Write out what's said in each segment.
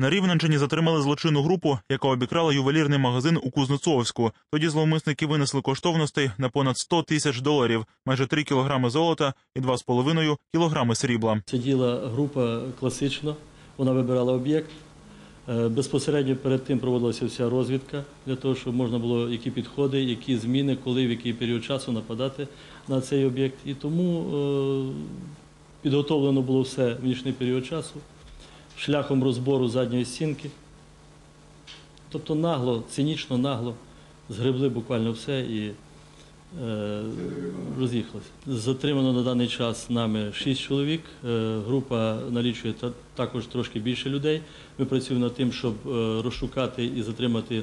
На Рівненщині затримали злочинну групу, яка обікрала ювелірний магазин у Кузнецовську. Тоді зловмисники винесли коштовностей на понад 100 тисяч доларів, майже 3 кілограми золота і 2,5 кілограми срібла. Це діла група класично, вона вибирала об'єкт. Е, Безпосередньо перед тим проводилася вся розвідка для того, щоб можна було які підходи, які зміни, коли, в який період часу нападати на цей об'єкт. І тому е, підготовлено було все в нічний період часу шляхом розбору задньої стінки. Тобто нагло, цинічно, нагло згребли буквально все і е, роз'їхалися. Затримано на даний час нами 6 чоловік. Е, група налічує та- також трошки більше людей. Ми працюємо над тим, щоб е, розшукати і затримати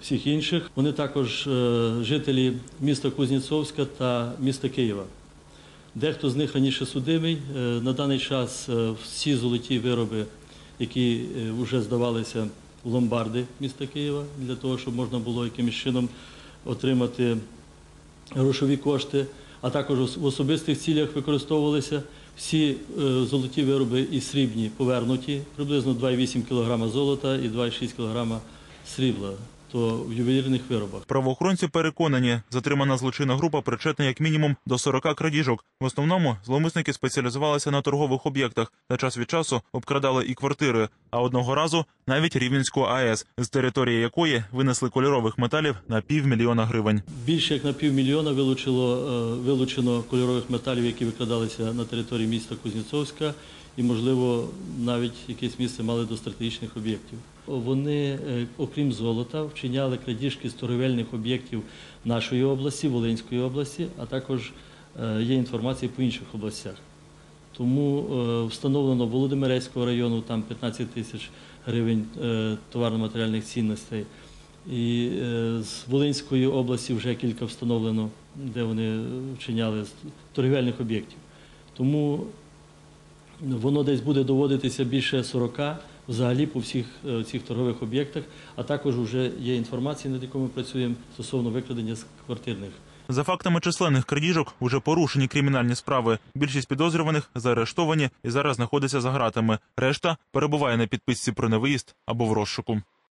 всіх інших. Вони також е, жителі міста Кузнєцовська та міста Києва. Дехто з них раніше судимий. Е, На даний час е, всі золоті вироби, які вже здавалися в ломбарди міста Києва, для того, щоб можна було якимось чином отримати грошові кошти, а також в особистих цілях використовувалися. Всі е, золоті вироби і срібні повернуті, приблизно 2,8 кг золота і 2,6 кг срібла, то в ювелірних виробах. Правоохоронці переконані, затримана злочинна група причетна як мінімум до 40 крадіжок. В основному зловмисники спеціалізувалися на торгових об'єктах та час від часу обкрадали і квартири. А одного разу навіть Рівненську АЕС, з території якої винесли кольорових металів на півмільйона гривень. Більше як на півмільйона вилучило, е, вилучено кольорових металів, які викрадалися на території міста Кузнєцовська, і, можливо, навіть якесь місце мали до стратегічних об'єктів. Вони, е, окрім золота, вчиняли крадіжки з торговельних об'єктів нашої області, Волинської області, а також е, є інформація по інших областях. Тому е, встановлено Володимирецького району, там 15 тисяч гривень товарно-матеріальних цінностей. І з Волинської області вже кілька встановлено, де вони вчиняли з торгівельних об'єктів. Тому воно десь буде доводитися більше 40 взагалі по всіх е, цих торгових об'єктах, а також вже є інформація, над якою ми працюємо стосовно викрадення з квартирних. За фактами численних крадіжок уже порушені кримінальні справи. Більшість підозрюваних заарештовані і зараз знаходяться за ґратами. Решта перебуває на підписці про невиїзд або в розшуку.